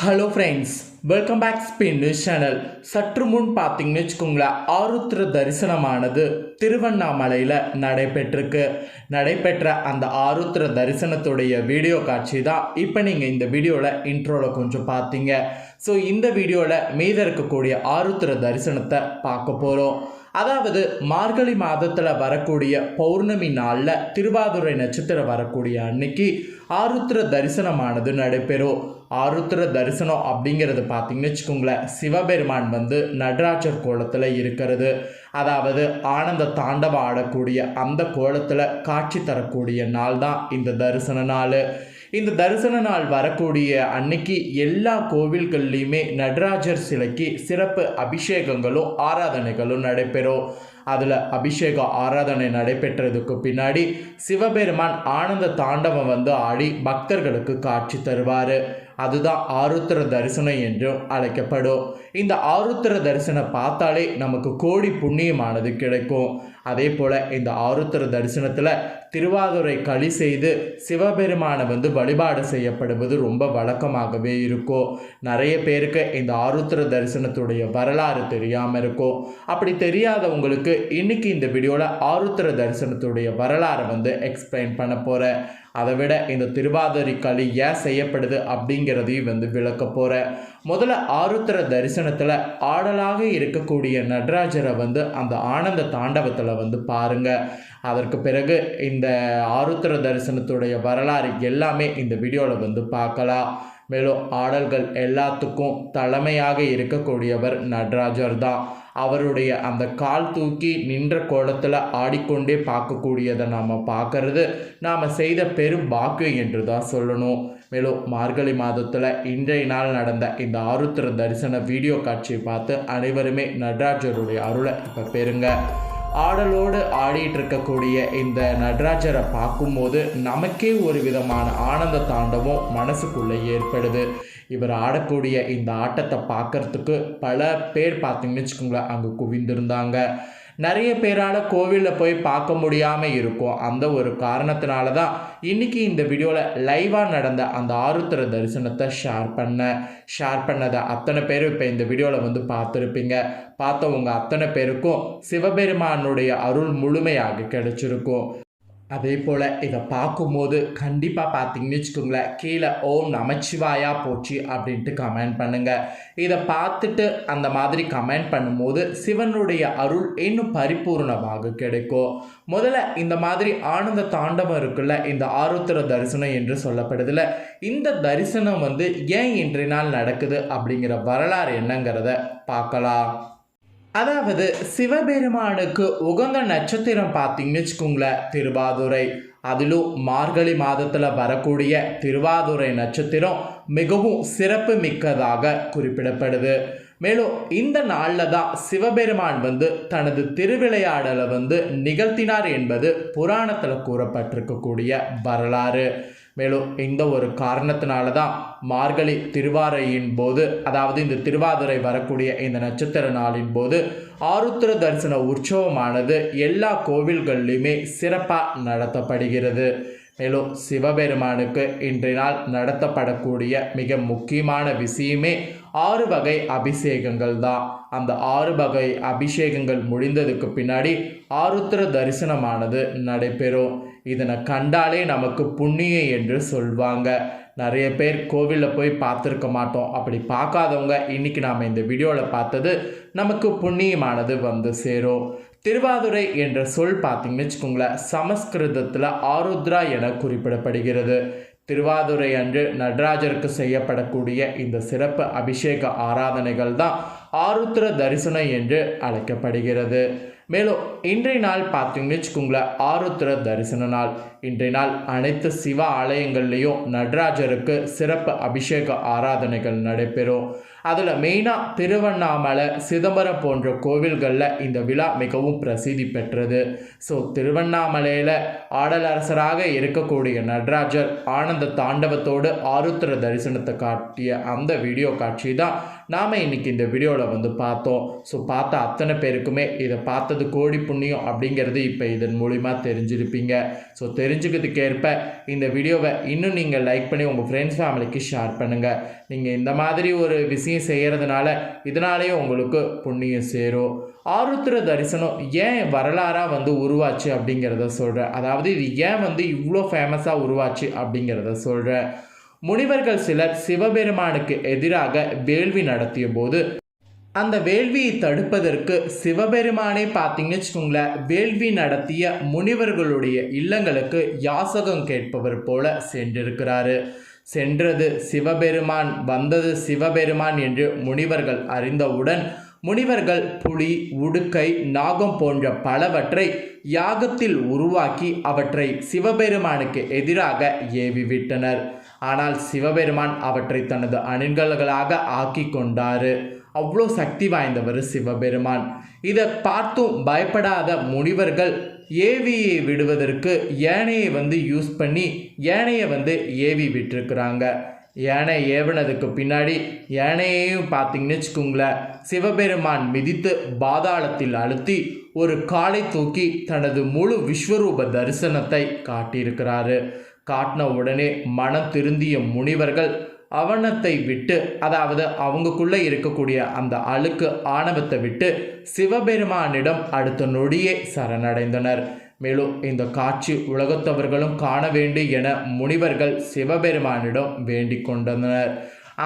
Hello friends welcome back Spin News channel சற்று முன் பார்த்தீங்கன்னு வச்சுக்கோங்களேன் ஆருத்ர தரிசனமானது திருவண்ணாமலையில் நடைபெற்றிருக்கு. நடைபெற்ற அந்த ஆருத்ர தரிசனத்துடைய வீடியோ காட்சி தான் இப்போ நீங்கள் இந்த வீடியோவில் இன்ட்ரோவில் கொஞ்சம் பார்த்தீங்க. ஸோ இந்த வீடியோவில் மீத இருக்கக்கூடிய ஆருத்ர தரிசனத்தை பார்க்க போகிறோம் அதாவது மார்கழி மாதத்தில் வரக்கூடிய பௌர்ணமி நாளில் திருவாதுரை நட்சத்திரம் வரக்கூடிய அன்னைக்கு ஆருத்ர தரிசனமானது நடைபெறும். ஆருத்ர தரிசனம் அப்படிங்கிறது பார்த்தீங்கன்னு வச்சுக்கோங்களேன். சிவபெருமான் வந்து நடராஜர் கோலத்தில் இருக்கிறது. அதாவது ஆனந்த தாண்டவம் ஆடக்கூடிய அந்த கோலத்தில் காட்சி தரக்கூடிய நாள் தான் இந்த தரிசன நாள். இந்த தரிசன நாள் வரக்கூடிய அன்னைக்கு எல்லா கோவில்கள்லையுமே நடராஜர் சிலைக்கு சிறப்பு அபிஷேகங்களும் ஆராதனைகளும் நடைபெறும். அதில் அபிஷேக ஆராதனை நடைபெற்றதுக்கு பின்னாடி சிவபெருமான் ஆனந்த தாண்டவம் வந்து ஆடி பக்தர்களுக்கு காட்சி தருவார். அதுதான் ஆருத்திர தரிசனம் என்றும் அழைக்கப்படும். இந்த ஆருத்திர தரிசனம் பார்த்தாலே நமக்கு கோடி புண்ணியமானது கிடைக்கும். அதே போல் இந்த ஆருத்திர தரிசனத்தில் திருவாதுரை களி செய்து சிவபெருமானை வந்து வழிபாடு செய்யப்படுவது ரொம்ப வழக்கமாகவே இருக்கும். நிறைய பேருக்கு இந்த ஆருத்திர தரிசனத்துடைய வரலாறு தெரியாமல் இருக்கும். அப்படி தெரியாதவங்களுக்கு இன்னைக்கு இந்த வீடியோவில் ஆருத்திர தரிசனத்துடைய வரலாறை வந்து எக்ஸ்பிளைன் பண்ண போகிறேன் அதை விட இந்த திருவாதிரை களி ஏன் செய்யப்படுது அப்படிங்கிறதையும் வந்து விளக்க போகிறேன் முதல்ல ஆருத்திர தரிசனத்தில் ஆடலாக இருக்கக்கூடிய நடராஜரை வந்து அந்த ஆனந்த தாண்டவத்தில் வந்து பாருங்கள் அதற்கு பிறகு இந்த ஆருத்திர தரிசனத்துடைய வரலாறு எல்லாமே இந்த வீடியோவில் வந்து பார்க்கலாம். மேலும் ஆடல்கள் எல்லாத்துக்கும் தலைமையாக இருக்கக்கூடியவர் நடராஜர் தான். அவருடைய அந்த கால் தூக்கி நின்ற கோலத்தில் ஆடிக்கொண்டே பார்க்கக்கூடியதை நாம் பார்க்கறது நாம் செய்த பெரும் பாக்கியம் என்று தான் சொல்லணும். மேலும் மார்கழி மாதத்தில் இன்றைய நாள் நடந்த இந்த ஆருத்திர தரிசன வீடியோ காட்சியை பார்த்து அனைவருமே நடராஜருடைய அருளை இப்போ பெறுங்க. ஆடலோடு ஆடிட்டு இருக்கக்கூடிய இந்த நடராஜரை பார்க்கும்போது நமக்கே ஒரு விதமான ஆனந்த தாண்டவம் மனசுக்குள்ளே ஏற்படுது. இவர் ஆடக்கூடிய இந்த ஆட்டத்தை பார்க்கறதுக்கு பல பேர் பார்த்தீங்கன்னு வச்சுக்கோங்களேன் அங்கே குவிந்திருந்தாங்க. நிறைய பேரால் கோவிலில் போய் பார்க்க முடியாமல் இருக்கும். அந்த ஒரு காரணத்தினால தான் இன்றைக்கி இந்த வீடியோவில் லைவாக நடந்த அந்த ஆருத்திர தரிசனத்தை ஷேர் பண்ணேன் ஷேர் பண்ணதை அத்தனை பேரும் இப்போ இந்த வீடியோவில் வந்து பார்த்துருப்பீங்க. பார்த்தவங்க அத்தனை பேருக்கும் சிவபெருமானுடைய அருள் முழுமையாக கிடைச்சிருக்கும். அதே போல் இதை பார்க்கும்போது கண்டிப்பாக பார்த்தீங்கன்னு வச்சுக்கோங்களேன் கீழே ஓம் நமச்சிவாயா போச்சு அப்படின்ட்டு கமெண்ட் பண்ணுங்கள் இதை பார்த்துட்டு அந்த மாதிரி கமெண்ட் பண்ணும்போது சிவனுடைய அருள் இன்னும் பரிபூர்ணமாக கிடைக்கும். முதல்ல இந்த மாதிரி ஆனந்த தாண்டவம் இருக்குல்ல இந்த ஆருத்திர தரிசனம் என்று சொல்லப்படுதுல இந்த தரிசனம் வந்து ஏன் இன்றைய நாள் நடக்குது அப்படிங்கிற வரலாறு என்னங்கிறத பார்க்கலாம். அதாவது சிவபெருமானுக்கு உகந்த நட்சத்திரம் பார்த்தீங்கன்னு வச்சுக்கோங்களேன் திருவாதுரை. அதிலும் மார்கழி மாதத்தில் வரக்கூடிய திருவாதுரை நட்சத்திரம் மிகவும் சிறப்பு மிக்கதாக குறிப்பிடப்படுது. மேலும் இந்த நாளில் தான் சிவபெருமான் வந்து தனது திருவிளையாடலை வந்து நிகழ்த்தினார் என்பது புராணத்தில் கூறப்பட்டிருக்கக்கூடிய வரலாறு. மேலும் இந்த ஒரு காரணத்தினால தான் மார்கழி திருவாரையின் போது அதாவது இந்த திருவாதிரை வரக்கூடிய இந்த நட்சத்திர நாளின் போது ஆருத்திர தரிசன உற்சவமானது எல்லா கோவில்கள்லையுமே சிறப்பாக நடத்தப்படுகிறது. மேலும் சிவபெருமானுக்கு இன்றைய நாள் நடத்தப்படக்கூடிய மிக முக்கியமான விஷயமே ஆறு வகை அபிஷேகங்கள் தான். அந்த ஆறு வகை அபிஷேகங்கள் முடிந்ததுக்கு பின்னாடி ஆருத்திர தரிசனமானது நடைபெறும். இதனை கண்டாலே நமக்கு புண்ணியம் என்று சொல்வாங்க. நிறைய பேர் கோவிலில் போய் பார்த்துருக்க மாட்டோம். அப்படி பார்க்காதவங்க இன்றைக்கி நாம் இந்த வீடியோவில் பார்த்தது நமக்கு புண்ணியமானது வந்து சேரும். திருவாதுரை என்ற சொல் பார்த்தீங்கன்னு வச்சுக்கோங்களேன் சமஸ்கிருதத்தில் ஆருத்ரா என குறிப்பிடப்படுகிறது. திருவாதுரை அன்று நடராஜருக்கு செய்யப்படக்கூடிய இந்த சிறப்பு அபிஷேக ஆராதனைகள் தான் ஆருத்ர தரிசனம் என்று அழைக்கப்படுகிறது. மேலும் இன்றைய நாள் பார்த்தீங்கன்னு வச்சுக்கோங்களேன் ஆருத்ர தரிசன நாள். இன்றைய நாள் அனைத்து சிவ ஆலயங்கள்லேயும் நடராஜருக்கு சிறப்பு அபிஷேக ஆராதனைகள் நடைபெறும். அதில் மெயினாக திருவண்ணாமலை சிதம்பரம் போன்ற கோவில்களில் இந்த விழா மிகவும் பிரசித்தி பெற்றது. ஸோ திருவண்ணாமலையில் ஆடலரசராக இருக்கக்கூடிய நடராஜர் ஆனந்த தாண்டவத்தோடு ஆருத்திர தரிசனத்தை காட்டிய அந்த வீடியோ காட்சி தான் நாம் இன்னைக்கு இந்த வீடியோவில் வந்து பார்த்தோம். ஸோ பார்த்த அத்தனை பேருக்குமே இதை பார்த்தது கோடி புண்ணியம் அப்படிங்கிறது இப்போ இதன் மூலிமா தெரிஞ்சிருப்பீங்க. ஸோ தெரிஞ்சுக்கிறதுக்கு ஏற்ப இந்த வீடியோவை இன்னும் நீங்கள் லைக் பண்ணி உங்கள் ஃப்ரெண்ட்ஸ் ஃபேமிலிக்கு ஷேர் பண்ணுங்கள் நீங்கள் இந்த மாதிரி ஒரு விஷயம் செய்கிறதுனால இதனாலேயே உங்களுக்கு புண்ணியம் சேரும். ஆருத்ர தரிசனம் ஏன் வரலாறாக வந்து உருவாச்சு அப்படிங்கிறத சொல்கிறேன் அதாவது இது ஏன் வந்து இவ்வளோ ஃபேமஸாக உருவாச்சு அப்படிங்கிறத சொல்கிறேன் முனிவர்கள் சிலர் சிவபெருமானுக்கு எதிராக வேள்வி நடத்திய போது அந்த வேள்வியை தடுப்பதற்கு சிவபெருமானே பார்த்தீங்கன்னு வச்சுக்கோங்களேன் வேள்வி நடத்திய முனிவர்களுடைய இல்லங்களுக்கு யாசகம் கேட்பவர் போல சென்றிருக்கிறாரு. சென்றது சிவபெருமான் வந்தது சிவபெருமான் என்று முனிவர்கள் அறிந்தவுடன் முனிவர்கள் புலி உடுக்கை நாகம் போன்ற பலவற்றை யாகத்தில் உருவாக்கி அவற்றை சிவபெருமானுக்கு எதிராக ஏவி விட்டனர் ஆனால் சிவபெருமான் அவற்றை தனது அணில்களாக ஆக்கி கொண்டார் அவ்வளோ சக்தி வாய்ந்தவர் சிவபெருமான். இதை பார்த்தும் பயப்படாத முனிவர்கள் ஏவியை விடுவதற்கு யானையை வந்து யூஸ் பண்ணி யானையை வந்து ஏவி விட்டுருக்குறாங்க. யானை ஏவனதுக்கு பின்னாடி யானையையும் பார்த்தீங்கன்னு வச்சுக்கோங்களேன் சிவபெருமான் மிதித்து பாதாளத்தில் அழுத்தி ஒரு காலை தூக்கி தனது முழு விஸ்வரூப தரிசனத்தை காட்டியிருக்கிறாரு. காட்டின உடனே மனம் திருந்திய முனிவர்கள் அவனத்தை விட்டு அதாவது அவங்களுக்குள்ளே இருக்கக்கூடிய அந்த அழுக்கு ஆணவத்தை விட்டு சிவபெருமானிடம் அடுத்த நொடியே சரணடைந்தனர். மேலும் இந்த காட்சி உலகத்தவர்களும் காண வேண்டும் என முனிவர்கள் சிவபெருமானிடம் வேண்டிக் கொண்டனர்.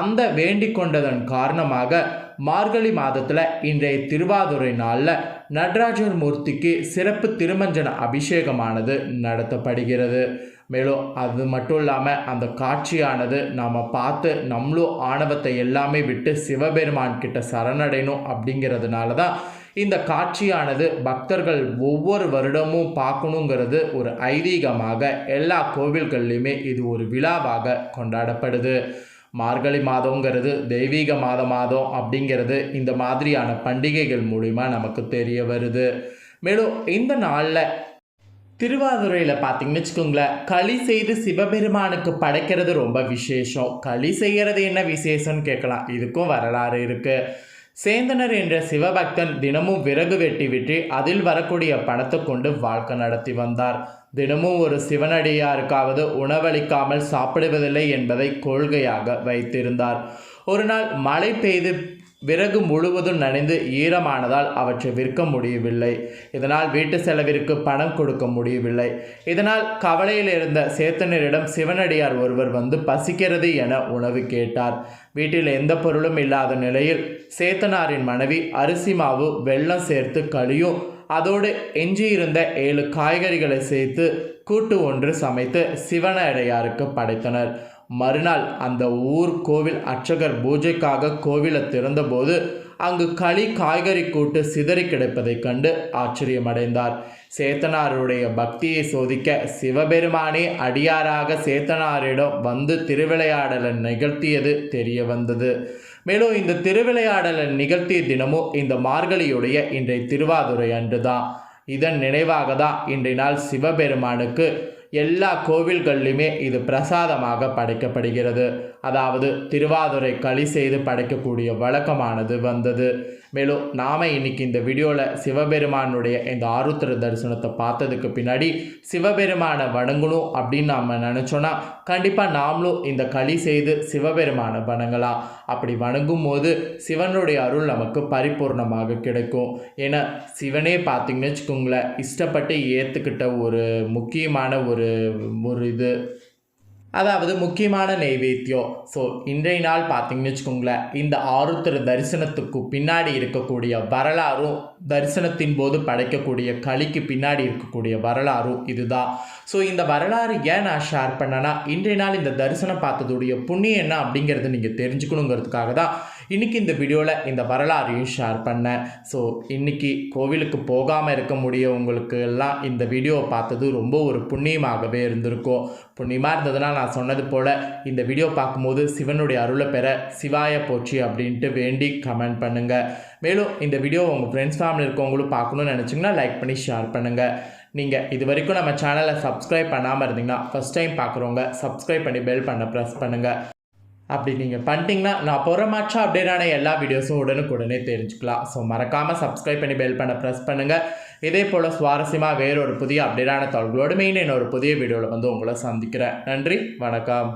அந்த வேண்டிக் கொண்டதன் காரணமாக மார்கழி மாதத்தில் இன்றைய திருவாதுரை நாளில் நடராஜர் மூர்த்திக்கு சிறப்பு திருமஞ்சன அபிஷேகமானது நடத்தப்படுகிறது. மேலும் அது மட்டும் இல்லாமல் அந்த காட்சியானது நாம் பார்த்து நம்மளும் ஆணவத்தை எல்லாமே விட்டு சிவபெருமான் கிட்ட சரணடையணும் அப்படிங்கிறதுனால தான் இந்த காட்சியானது பக்தர்கள் ஒவ்வொரு வருடமும் பார்க்கணுங்கிறது ஒரு ஐதீகமாக எல்லா கோவில்கள்லையுமே இது ஒரு விழாவாக கொண்டாடப்படுது. மார்கழி மாதங்கிறது தெய்வீக மாத மாதம் அப்படிங்கிறது இந்த மாதிரியான பண்டிகைகள் மூலிமா நமக்கு தெரிய வருது. மேலும் இந்த நாளில் திருவாதுரையில் பார்த்தீங்கன்னு வச்சுக்கோங்களேன் களி செய்து சிவபெருமானுக்கு படைக்கிறது ரொம்ப விசேஷம். களி செய்கிறது என்ன விசேஷம்னு கேட்கலாம். இதுக்கும் வரலாறு இருக்குது சேந்தனர் என்ற சிவபக்தன் தினமும் விறகு வெட்டி விட்டு அதில் வரக்கூடிய பணத்தை கொண்டு வாழ்க்கை நடத்தி வந்தார். தினமும் ஒரு சிவனடியாருக்காவது உணவளிக்காமல் சாப்பிடுவதில்லை என்பதை கொள்கையாக வைத்திருந்தார். ஒரு நாள் மழை பெய்து விறகு முழுவதும் நனைந்து ஈரமானதால் அவற்றை விற்க முடியவில்லை. இதனால் வீட்டு செலவிற்கு பணம் கொடுக்க முடியவில்லை. இதனால் கவலையில் இருந்த சேத்தனரிடம் சிவனடியார் ஒருவர் வந்து பசிக்கிறது என உணவு கேட்டார். வீட்டில் எந்த பொருளும் இல்லாத நிலையில் சேத்தனாரின் மனைவி அரிசி மாவு வெள்ளம் சேர்த்து கழியும் அதோடு எஞ்சியிருந்த ஏழு காய்கறிகளை சேர்த்து கூட்டு ஒன்று சமைத்து சிவனடையாருக்கு படைத்தனர். மறுநாள் அந்த ஊர் கோவில் அர்ச்சகர் பூஜைக்காக கோவிலை திறந்தபோது அங்கு களி காய்கறி கூட்டு சிதறி கிடைப்பதை கண்டு ஆச்சரியமடைந்தார். சேத்தனாருடைய பக்தியை சோதிக்க சிவபெருமானே அடியாராக சேத்தனாரிடம் வந்து திருவிளையாடலை நிகழ்த்தியது தெரிய வந்தது. மேலும் இந்த திருவிளையாடலை நிகழ்த்திய தினமும் இந்த மார்கழியுடைய இன்றைய திருவாதுரை அன்றுதான். இதன் நினைவாக தான் இன்றைய நாள் சிவபெருமானுக்கு எல்லா கோவில்கள்லையுமே இது பிரசாதமாக படைக்கப்படுகிறது. அதாவது திருவாதுரை களி செய்து படைக்கக்கூடிய வழக்கமானது வந்தது. மேலும் நாம் இன்றைக்கி இந்த வீடியோவில் சிவபெருமானுடைய இந்த ஆருத்திர தரிசனத்தை பார்த்ததுக்கு பின்னாடி சிவபெருமானை வணங்கணும் அப்படின்னு நாம் நினச்சோன்னா கண்டிப்பாக நாமளும் இந்த களி செய்து சிவபெருமானை வணங்கலாம். அப்படி வணங்கும் போது சிவனுடைய அருள் நமக்கு பரிபூர்ணமாக கிடைக்கும். ஏன்னா சிவனே பார்த்திங்கன்னு வச்சுக்கோங்களேன் இஷ்டப்பட்டு ஏற்றுக்கிட்ட ஒரு முக்கியமான ஒரு ஒரு இது அதாவது முக்கியமான நெய்வேத்தியம். ஸோ இன்றைய நாள் பார்த்தீங்கன்னு வச்சுக்கோங்களேன் இந்த ஆருத்திர தரிசனத்துக்கு பின்னாடி இருக்கக்கூடிய வரலாறும் தரிசனத்தின் போது படைக்கக்கூடிய களிக்கு பின்னாடி இருக்கக்கூடிய வரலாறும் இதுதான். ஸோ இந்த வரலாறு ஏன் நான் ஷேர் பண்ணேன்னா இன்றைய நாள் இந்த தரிசனம் பார்த்ததுடைய புண்ணியம் என்ன அப்படிங்கிறத நீங்கள் தெரிஞ்சுக்கணுங்கிறதுக்காக தான் இன்றைக்கி இந்த வீடியோவில் இந்த வரலாறையும் ஷேர் பண்ணேன். ஸோ இன்றைக்கி கோவிலுக்கு போகாமல் இருக்க முடியவங்களுக்கு எல்லாம் இந்த வீடியோவை பார்த்தது ரொம்ப ஒரு புண்ணியமாகவே இருந்திருக்கும். புண்ணியமாக இருந்ததுனால் நான் சொன்னது போல் இந்த வீடியோ பார்க்கும்போது சிவனுடைய அருளை பெற சிவாய போச்சு அப்படின்ட்டு வேண்டி கமெண்ட் பண்ணுங்கள் மேலும் இந்த வீடியோ உங்கள் ஃப்ரெண்ட்ஸ் ஃபேமிலி இருக்கவங்களும் பார்க்கணும்னு நினச்சிங்கன்னா லைக் பண்ணி ஷேர் பண்ணுங்கள் நீங்கள் இது வரைக்கும் நம்ம சேனலை சப்ஸ்கிரைப் பண்ணாமல் இருந்தீங்கன்னா ஃபஸ்ட் டைம் பார்க்குறவங்க சப்ஸ்கிரைப் பண்ணி பெல் பண்ண ப்ரெஸ் பண்ணுங்கள் அப்படி நீங்கள் பண்ணிட்டீங்கன்னா நான் போகிற மாற்றம் அப்டேட்டான எல்லா வீடியோஸும் உடனுக்குடனே தெரிஞ்சுக்கலாம். ஸோ மறக்காமல் சப்ஸ்கிரைப் பண்ணி பெல் பண்ண ப்ரெஸ் பண்ணுங்கள் இதே போல் சுவாரஸ்யமாக வேறொரு புதிய அப்டேட்டான தகவல்களோடு மெயின் ஒரு புதிய வீடியோவில் வந்து உங்களை சந்திக்கிறேன். நன்றி வணக்கம்.